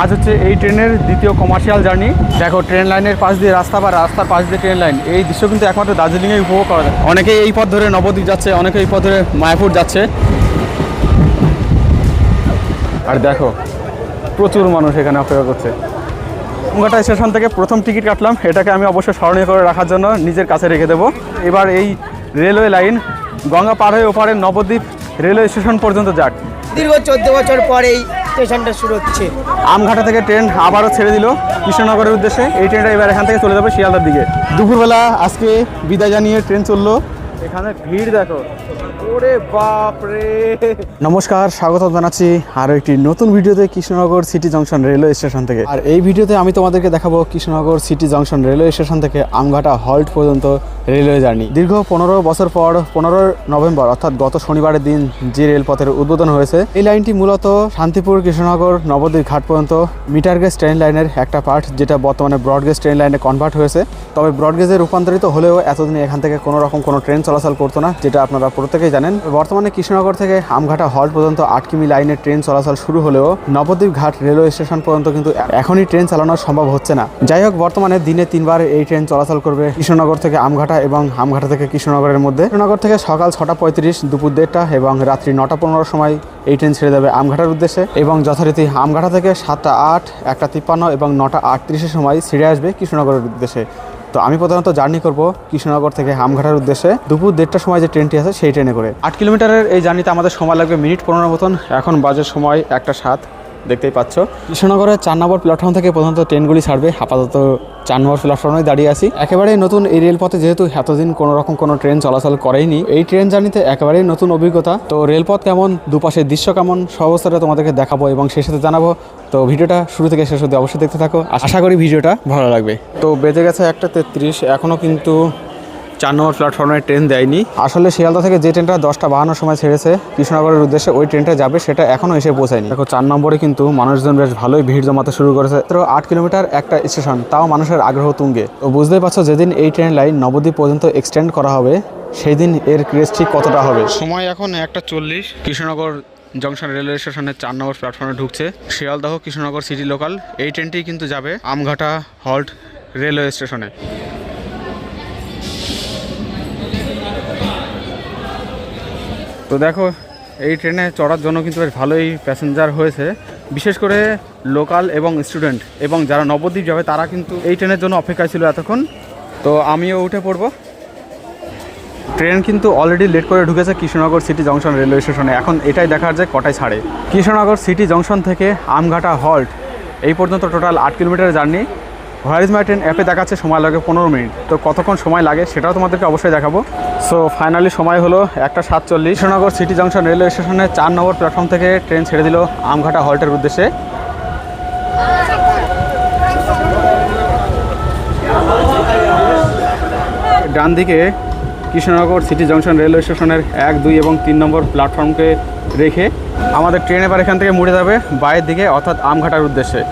আজ হচ্ছে এই ট্রেনের দ্বিতীয় কমার্শিয়াল জার্নি দেখো ট্রেন লাইনের পাশ দিয়ে রাস্তা বা রাস্তার পাশ দিয়ে ট্রেন লাইন এই দৃশ্য কিন্তু একমাত্র দার্জিলিংয়ে উপভোগ করা যায়। অনেকেই এই পথ ধরে নবদ্বীপ যাচ্ছে, অনেকে এই পথ ধরে মায়াপুর যাচ্ছে। আর দেখো, প্রচুর মানুষ এখানে অপেক্ষা করছে। কুমঘাটা স্টেশন থেকে প্রথম টিকিট কাটলাম, এটাকে আমি অবশ্যই স্মরণীয় করে রাখার জন্য নিজের কাছে রেখে দেবো। এবার এই রেলওয়ে লাইন গঙ্গা পার হয়ে ওপারে নবদ্বীপ রেলওয়ে স্টেশন পর্যন্ত যাক। দীর্ঘ চোদ্দ বছর পর এই স্টেশনটা শুরু হচ্ছে। আমঘাটা থেকে ট্রেন আবারও ছেড়ে দিল কৃষ্ণনগরের উদ্দেশ্যে। এই ট্রেনটা এবার এখান থেকে চলে যাবে শিয়ালদার দিকে। দুপুরবেলা আজকে বিদায় জানিয়ে ট্রেন চলল। এখানে ভিড় দেখো। ওরে বাপ রে নমস্কার স্বাগত জানাচ্ছি আরও একটি নতুন ভিডিওতে Krishnanagar city junction railway station থেকে। আর এই ভিডিওতে আমি তোমাদেরকে দেখাবো Krishnanagar city junction railway station থেকে আমঘাটা হল্ট পর্যন্ত রেলওয়ে জার্নি। দীর্ঘ পনেরো বছর পর পনেরো নভেম্বর, অর্থাৎ গত শনিবারের দিন যে রেলপথের উদ্বোধন হয়েছে, এই লাইনটি মূলত শান্তিপুর, কৃষ্ণনগর, নবদ্বীপ ঘাট পর্যন্ত মিটার গেজ ট্রেন লাইনের একটা পার্ট, যেটা বর্তমানে ব্রডগেজ ট্রেন লাইনে কনভার্ট হয়েছে। তবে ব্রডগেজে রূপান্তরিত হলেও এতদিন এখান থেকে কোনো রকম কোনো ট্রেন চলাচল করতো না, যেটা আপনারা প্রত্যেকেই জানেন। বর্তমানে কৃষ্ণনগর থেকে আমঘাটা হল্ট পর্যন্ত আট কিমি লাইনের ট্রেন চলাচল শুরু হলেও নবদ্বীপ ঘাট রেলওয়ে স্টেশন পর্যন্ত কিন্তু এখনই ট্রেন চালানো সম্ভব হচ্ছে না। যাই হোক, বর্তমানে দিনে তিনবার এই ট্রেন চলাচল করবে কৃষ্ণনগর থেকে আমঘাটা এবং আমঘাটা থেকে কৃষ্ণনগরের মধ্যে। কৃষ্ণনগর থেকে সকাল ছটা পঁয়ত্রিশ, দুপুর দেড়টা এবং রাত্রি নটা পনেরোর সময় এই ট্রেন ছেড়ে যাবে আমঘাটার উদ্দেশ্যে এবং যথারীতি আমঘাটা থেকে সাতটা আট, একটা তিপ্পান্ন এবং নটা আটত্রিশের সময় ছেড়ে আসবে কৃষ্ণনগরের উদ্দেশ্যে। তো আমি প্রধানত জার্নি করব কৃষ্ণনগর থেকে হামঘাটার উদ্দেশ্যে। দুপুর দেড়টার সময় যে ট্রেনটি আছে সেই ট্রেনে করে। আট কিলোমিটারের এই জার্নিতে আমাদের সময় লাগবে মিনিট পনেরো মতন। এখন বাজে সময় একটা সাত। দেখতেই পাচ্ছ। কৃষ্ণনগরের চার নম্বর প্ল্যাটফর্ম থেকে প্রধানত ট্রেনগুলি ছাড়বে। আপাতত চার নম্বর প্ল্যাটফর্মে দাঁড়িয়ে আছি। একেবারেই নতুন এই রেলপথে যেহেতু এতদিন কোনো রকম কোনো ট্রেন চলাচল করেইনি এই ট্রেন জার্নিতে একেবারেই নতুন অভিজ্ঞতা। তো রেলপথ কেমন দুপাশের দৃশ্য কেমন সব অবস্থাটা তোমাদেরকে দেখাবো এবং সেই সাথে জানাব। তো ভিডিওটা শুরু থেকে শেষ অবধি অবশ্যই দেখতে থাকো। আশা করি ভিডিওটা ভালো লাগবে। তো বেজে গেছে একটা তেত্রিশ এখনও কিন্তু চার নম্বর প্ল্যাটফর্মে ট্রেন দেয়নি। আসলে শিয়ালদা থেকে যে ট্রেনটা দশটা বাহান্ন সময় ছেড়েছে কৃষ্ণনগরের উদ্দেশ্যে ওই ট্রেনটা যাবে সেটা এখনও এসে পৌঁছায়নি। দেখো চার নম্বরে কিন্তু মানুষজন বেশ ভালোই ভিড় জমাতে শুরু করেছে। তো আট কিলোমিটার একটা স্টেশন তাও মানুষের আগ্রহ তুঙ্গে। তো বুঝতেই পারছ যেদিন এই ট্রেন লাইন নবদ্বীপ পর্যন্ত এক্সটেন্ড করা হবে সেই দিন এর ক্রেজ ঠিক কতটা হবে। সময় এখন একটা চল্লিশ। কৃষ্ণনগর জংশন রেলওয়ে স্টেশনের চার নম্বর প্ল্যাটফর্মে ঢুকছে। শিয়ালদাহ কৃষ্ণনগর সিটি লোকাল এই ট্রেনটি কিন্তু যাবে আমঘাটা হল্ট রেলওয়ে স্টেশনে তো দেখো, এই ট্রেনে চড়ার জন্য কিন্তু বেশ ভালোই প্যাসেঞ্জার হয়েছে। বিশেষ করে লোকাল এবং স্টুডেন্ট এবং যারা নবদ্বীপ যাবে, তারা কিন্তু এই ট্রেনের জন্য অপেক্ষায় ছিল এতক্ষণ। তো আমিও উঠে পড়ব। ট্রেন কিন্তু অলরেডি লেট করে ঢুকেছে কৃষ্ণনগর সিটি জংশন রেলওয়ে স্টেশনে এখন এটাই দেখার যে কটায় ছাড়ে। কৃষ্ণনগর সিটি জংশন থেকে আমঘাটা হল্ট এই পর্যন্ত টোটাল আট kilometre journey is my train অ্যাপে দেখাচ্ছে সময় লাগে পনেরো মিনিট। তো কতক্ষণ সময় লাগে সেটাও তোমাদেরকে অবশ্যই দেখাবো। সো ফাইনালি সময় হলো একটা সাতচল্লিশ। কৃষ্ণনগর সিটি জংশন রেলওয়ে স্টেশনে চার নম্বর প্ল্যাটফর্ম থেকে ট্রেন ছেড়ে দিল আমঘাটা হল্টের উদ্দেশ্যে। ডান দিকে কৃষ্ণনগর সিটি জংশন রেলওয়ে স্টেশনের এক, দুই এবং তিন নম্বর প্ল্যাটফর্মকে রেখে আমাদের ট্রেন এবার এখান থেকে মুড়ে যাবে বাইরের দিকে, অর্থাৎ আমঘাটার উদ্দেশ্যে।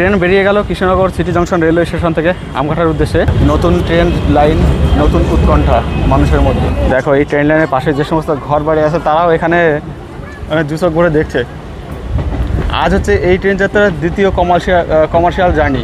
ট্রেন বেরিয়ে গেল Krishnanagar city junction railway station থেকে আমঘাটার উদ্দেশ্যে। নতুন ট্রেন লাইন, নতুন উৎকণ্ঠা মানুষের মধ্যে। দেখো, এই ট্রেন লাইনের পাশে যে সমস্ত ঘর বাড়ি আছে, তারাও এখানে মানে দুচোখ ভরে দেখছে। আজ হচ্ছে এই ট্রেন যাত্রার দ্বিতীয় কমার্শিয়াল কমার্শিয়াল জার্নি।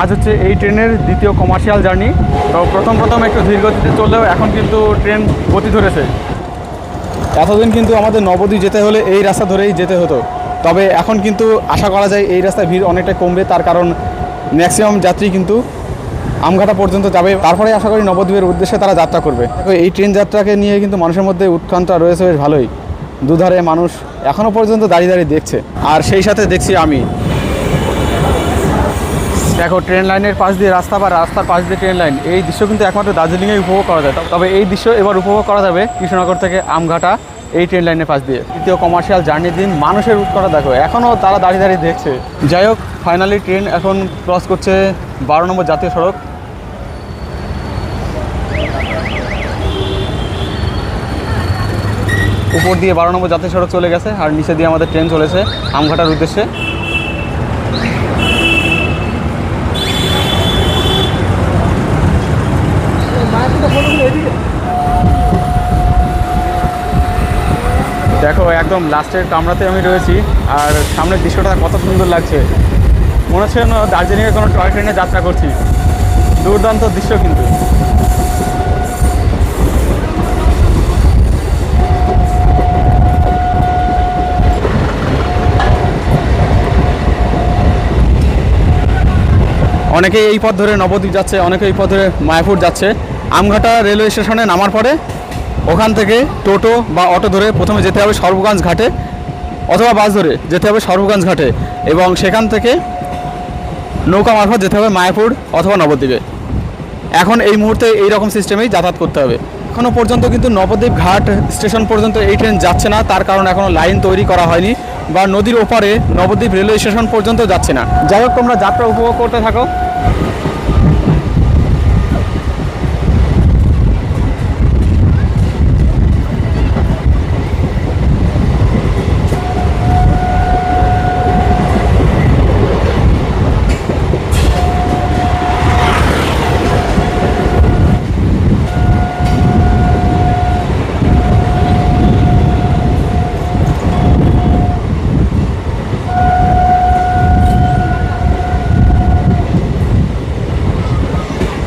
আজ হচ্ছে এই ট্রেনের দ্বিতীয় কমার্শিয়াল জার্নি। তো প্রথম প্রথম একটু ধীর গতিতে চললেও এখন কিন্তু ট্রেন গতি ধরেছে। এতদিন কিন্তু আমাদের নবদ্বীপ যেতে হলে এই রাস্তা ধরেই যেতে হতো। তবে এখন কিন্তু আশা করা যায় এই রাস্তায় ভিড় অনেকটা কমবে, তার কারণ ম্যাক্সিমাম যাত্রী কিন্তু আমঘাটা পর্যন্ত যাবে। তারপরে আশা করি নবদ্বীপের উদ্দেশ্যে তারা যাত্রা করবে। এই ট্রেন যাত্রাকে নিয়ে কিন্তু মানুষের মধ্যে উৎকণ্ঠা রয়েছে বেশ ভালোই। দুধারে মানুষ এখনও পর্যন্ত দাঁড়িয়ে দাঁড়িয়ে দেখছে। আর সেই সাথে দেখছি আমি। দেখো, ট্রেন লাইনের পাশ দিয়ে রাস্তা বা রাস্তার পাশ দিয়ে ট্রেন লাইন, এই দৃশ্য কিন্তু একমাত্র দার্জিলিংয়ে উপভোগ করা যায়। তবে এই দৃশ্য এবার উপভোগ করা যাবে কৃষ্ণনগর থেকে আমঘাটা। এই ট্রেন লাইনের পাশ দিয়ে। তৃতীয় কমার্শিয়াল জার্নি দিন, মানুষের উৎকটা দেখো? এখনও তারা দাঁড়িয়ে দাঁড়িয়ে দেখছে। যাই হোক ফাইনালি ট্রেন এখন ক্রস করছে বারো নম্বর জাতীয় সড়ক। উপর দিয়ে বারো নম্বর জাতীয় সড়ক চলে গেছে, আর নিচে দিয়ে আমাদের ট্রেন চলেছে, আমঘাটার উদ্দেশ্যে। দেখো, একদম লাস্টের কামরাতে আমি রয়েছি, আর সামনের দৃশ্যটা কত সুন্দর লাগছে। মনে হচ্ছে যেন দার্জিলিংয়ে কোনো টয় ট্রেনে যাত্রা করছি। দুর্দান্ত দৃশ্য কিন্তু। অনেকে এই পথ ধরে নবদ্বীপ যাচ্ছে অনেকে এই পথ ধরে মায়াপুর যাচ্ছে। আমঘাটা রেলওয়ে স্টেশনে নামার পরে ওখান থেকে টোটো বা অটো ধরে প্রথমে যেতে হবে সর্বগঞ্জ ঘাটে অথবা বাস ধরে যেতে হবে সর্বগঞ্জ ঘাটে এবং সেখান থেকে নৌকা মারফত যেতে হবে মায়াপুর অথবা নবদ্বীপে। এখন এই মুহূর্তে এই রকম সিস্টেমেই যাতায়াত করতে হবে। এখনও পর্যন্ত কিন্তু নবদ্বীপ ঘাট স্টেশন পর্যন্ত এই ট্রেন যাচ্ছে না, তার কারণ এখনও লাইন তৈরি করা হয়নি বা নদীর ওপারে নবদ্বীপ রেলওয়ে স্টেশন পর্যন্ত যাচ্ছে না। যাই হোক, তোমরা যাত্রা উপভোগ করতে থাকো।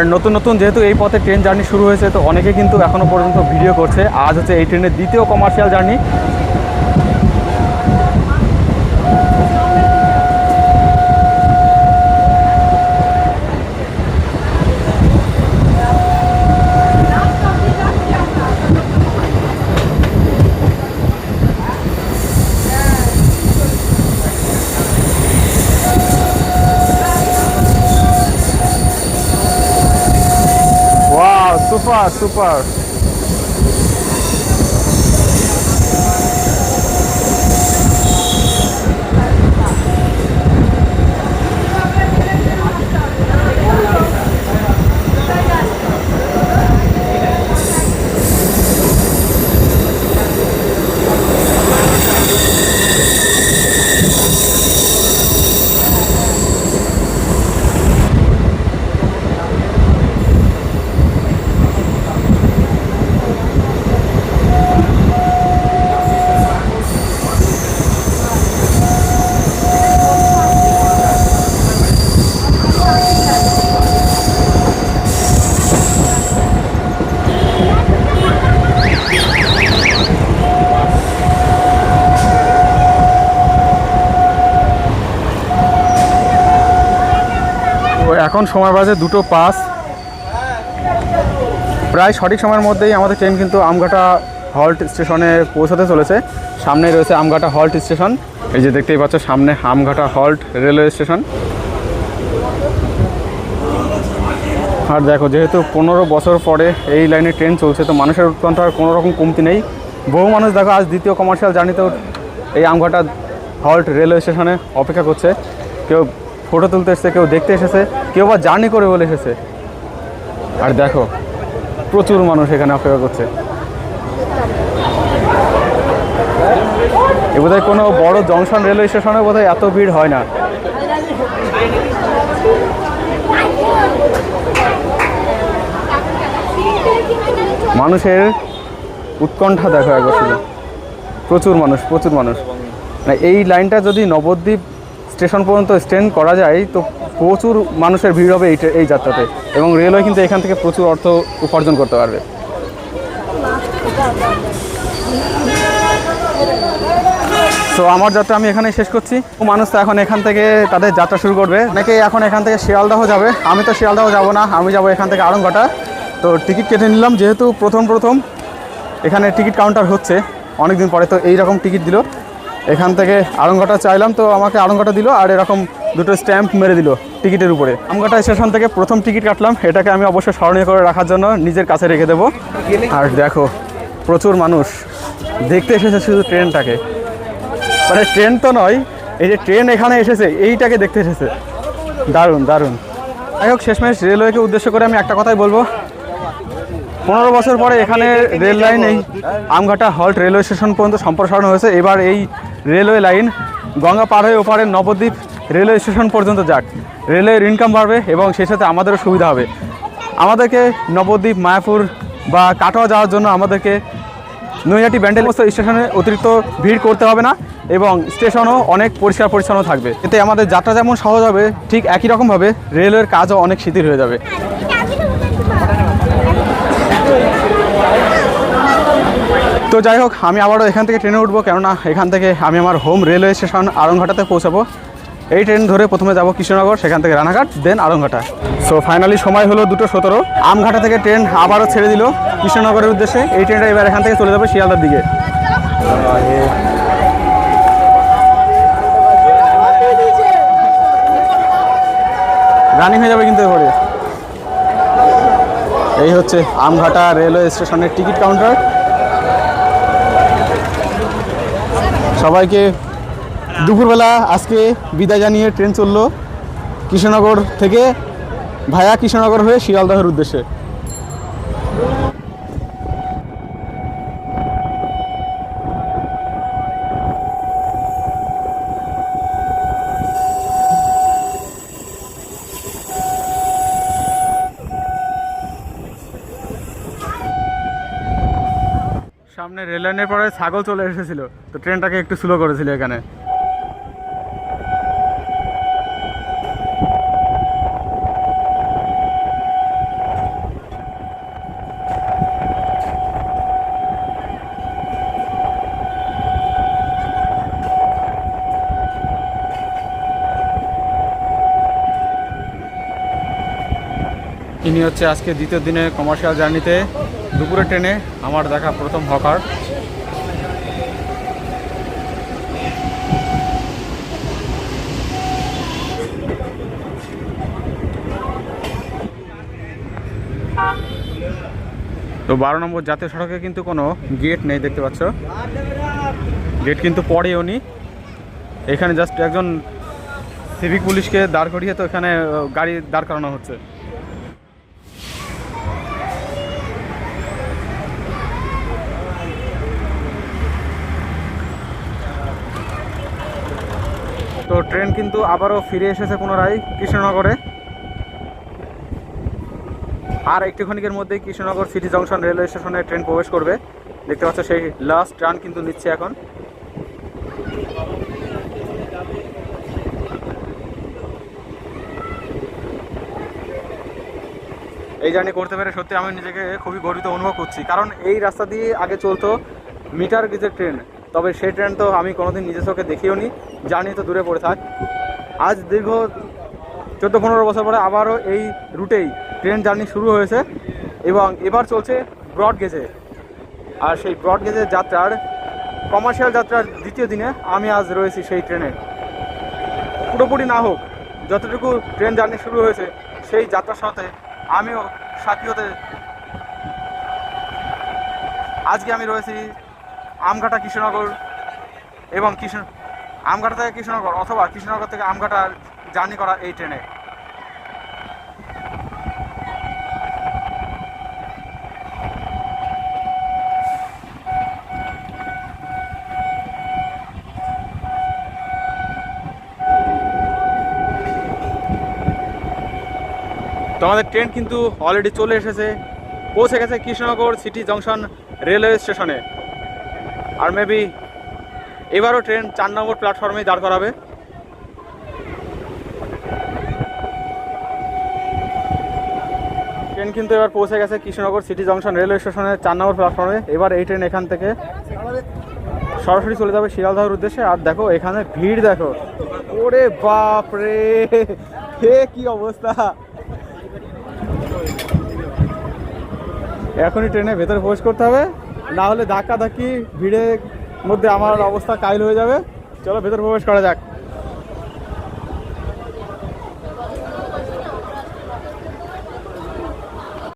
আর নতুন নতুন যেহেতু এই পথে ট্রেন জার্নি শুরু হয়েছে, তো অনেকে কিন্তু এখনও পর্যন্ত ভিডিও করছে। আজ হচ্ছে এই ট্রেনের দ্বিতীয় কমার্শিয়াল জার্নি Ah, super. এখন সময় বাজে দুটো পাস প্রায় সঠিক সময়ের মধ্যেই আমাদের ট্রেন কিন্তু আমঘাটা হল্ট স্টেশনে পৌঁছাতে চলেছে। সামনেই রয়েছে আমঘাটা হল্ট স্টেশন। এই যে দেখতেই পাচ্ছ, সামনে আমঘাটা হল্ট রেলওয়ে স্টেশন। আর দেখো, যেহেতু পনেরো বছর পরে এই লাইনে ট্রেন চলছে, তো মানুষের উৎকণ্ঠার কোনো রকম কমতি নেই। বহু মানুষ দেখো, আজ দ্বিতীয় কমার্শিয়াল জার্নিতেও এই আমঘাটা হল্ট রেলওয়ে স্টেশনে অপেক্ষা করছে। কেউ ফটো তুলতে এসেছে, কেউ দেখতে এসেছে, কেউ বা জার্নি করে বলে এসেছে। আর দেখো, প্রচুর মানুষ এখানে অপেক্ষা করছে। এ বোধহয় কোনো বড় জংশন রেলওয়ে স্টেশনে বোধহয় এত ভিড় হয় না। মানুষের উৎকণ্ঠা দেখো একবার শুধু। প্রচুর মানুষ প্রচুর মানুষ। এই লাইনটা যদি নবদ্বীপ স্টেশন পর্যন্ত স্ট্যান্ড করা যায়, তো প্রচুর মানুষের ভিড় হবে এই এই যাত্রাতে। এবং রেলওয়ে কিন্তু এখান থেকে প্রচুর অর্থ উপার্জন করতে পারবে। তো আমার যাত্রা আমি এখানে শেষ করছি। মানুষ তো এখন এখান থেকে তাদের যাত্রা শুরু করবে। অনেকে এখন এখান থেকে শিয়ালদাহ যাবে? আমি তো শিয়ালদাহ যাব না, আমি যাব এখান থেকে আড়ংঘাটা তো টিকিট কেটে নিলাম, যেহেতু প্রথম প্রথম এখানে টিকিট কাউন্টার হচ্ছে অনেক দিন পরে তো এই রকম টিকিট দিল। এখান থেকে আড়ংঘাটা চাইলাম, তো আমাকে আড়ংঘাটা দিল আর এরকম দুটো স্ট্যাম্প মেরে দিল টিকিটের উপরে। আমঘাটা স্টেশন থেকে প্রথম টিকিট কাটলাম, এটাকে আমি অবশ্যই স্মরণীয় করে রাখার জন্য নিজের কাছে রেখে দেবো। আর দেখো, প্রচুর মানুষ। দেখতে এসেছে শুধু ট্রেনটাকে। মানে ট্রেন তো নয়, এই যে ট্রেন এখানে এসেছে, এইটাকে দেখতে এসেছে। দারুণ দারুণ। যাই হোক, শেষমেশ রেলওয়েকে উদ্দেশ্য করে আমি একটা কথাই বলব। পনেরো বছর পরে এখানে রেল লাইন এই আমঘাটা হল্ট রেলওয়ে স্টেশন পর্যন্ত সম্প্রসারণ হয়েছে। এবার এই রেলওয়ে লাইন গঙ্গা পার হয়ে ওপারে নবদ্বীপ রেলওয়ে স্টেশন পর্যন্ত যাক। রেলওয়ের ইনকাম বাড়বে এবং সেই সাথে আমাদেরও সুবিধা হবে। আমাদেরকে নবদ্বীপ, মায়াপুর বা কাটোয়া যাওয়ার জন্য আমাদেরকে নৈহাটি ব্যান্ডেল স্টেশনে অতিরিক্ত ভিড় করতে হবে না এবং স্টেশনও অনেক পরিষ্কার পরিচ্ছন্ন থাকবে। এতে আমাদের যাত্রা যেমন সহজ হবে, ঠিক একই রকমভাবে রেলওয়ের কাজও অনেক শিথিল হয়ে যাবে। তো যাই হোক, আমি আবারও এখান থেকে ট্রেনে উঠবো, কেননা এখান থেকে আমি আমার হোম রেলওয়ে স্টেশন আরংঘাটাতে পৌঁছাবো। এই ট্রেন ধরে প্রথমে যাব কৃষ্ণনগর, সেখান থেকে Ranaghat then Aranghata. So finally সময় হলো দুটো সতেরো। আমঘাটা থেকে ট্রেন আবারও ছেড়ে দিল কৃষ্ণনগরের উদ্দেশ্যে। এই ট্রেনটা এবার এখান থেকে চলে যাবে শিয়ালদার দিকে। রানিং হয়ে যাবে কিন্তু এই হচ্ছে আমঘাটা রেলওয়ে স্টেশনের টিকিট কাউন্টার সবাইকে দুপুরবেলা আজকে বিদায় জানিয়ে ট্রেন চলল কৃষ্ণনগর থেকে ভায়া কৃষ্ণনগর হয়ে শিয়ালদহের উদ্দেশ্যে সামনে রেল লাইনের পরে ছাগল চলে এসেছিল। তো ট্রেনটাকে একটু স্লো করেছিল এখানে। ইনি হচ্ছে আজকে দ্বিতীয় দিনে কমার্শিয়াল জার্নিতে দুপুরের ট্রেনে আমার দেখা প্রথম হকার। তো বারো নম্বর জাতীয় সড়কে কিন্তু কোনো গেট নেই, দেখতে পাচ্ছ। গেট কিন্তু পড়েও নি। এখানে জাস্ট একজন সিভিক পুলিশকে দাঁড় করিয়ে তো এখানে গাড়ি দাঁড় করানো হচ্ছে। ট্রেন কিন্তু আবারও ফিরে এসেছে পুনরায় কৃষ্ণনগরে। আর একটু ক্ষণিকের মধ্যেই কৃষ্ণনগর সিটি জংশন রেলওয়ে স্টেশনে ট্রেন প্রবেশ করবে। দেখতে পাচ্ছ সেই লাস্ট ট্রান কিন্তু নিচ্ছে এখন। এই জার্নি করতে পেরে সত্যি আমি নিজেকে খুবই গর্বিত অনুভব করছি। কারণ এই রাস্তা দিয়ে আগে চলতো মিটার গেজের ট্রেন তবে সেই ট্রেন তো আমি কোনোদিন নিজের চোখে দেখিও নি। জার্নি তো দূরে পড়ে থাক। আজ দীর্ঘ চোদ্দ পনেরো বছর পরে আবারও এই রুটেই ট্রেন জার্নি শুরু হয়েছে এবং এবার চলছে ব্রড গেজে আর সেই ব্রড গেজের যাত্রার কমার্শিয়াল যাত্রার দ্বিতীয় দিনে আমি আজ রয়েছি সেই ট্রেনে। পুরোপুরি না হোক, যতটুকু ট্রেন জার্নি শুরু হয়েছে, সেই যাত্রার সাথে আমিও সাথী হতে আজকে আমি রয়েছি আমঘাটা কৃষ্ণনগর এবং কৃষ্ণ আমঘাটা থেকে কৃষ্ণনগর অথবা কৃষ্ণনগর থেকে আমঘাটা জার্নি করা এই ট্রেনে। তো আমাদের ট্রেন কিন্তু অলরেডি চলে এসেছে। পৌঁছে গেছে কৃষ্ণনগর সিটি জংশন রেলওয়ে স্টেশনে আর মেবি এবারও ট্রেন চার নম্বর প্ল্যাটফর্মেই দাঁড় করাবে। ট্রেন কিন্তু এবার পৌঁছে গেছে কৃষ্ণনগর সিটি জংশন রেলওয়ে স্টেশনের চার নম্বর প্ল্যাটফর্মে এবার এই ট্রেন এখান থেকে সরাসরি চলে যাবে শিয়ালদহের উদ্দেশ্যে। আর দেখো, এখানে ভিড় দেখো। ওরে বাপ রে হে, কি অবস্থা! এখনই ট্রেনে ভেতরে প্রবেশ করতে হবে। না হলে ধাক্কা ধাক্কি ভিড়ের মধ্যে আমার অবস্থা কাইল হয়ে যাবে। চলো, ভেতর প্রবেশ করা যাক।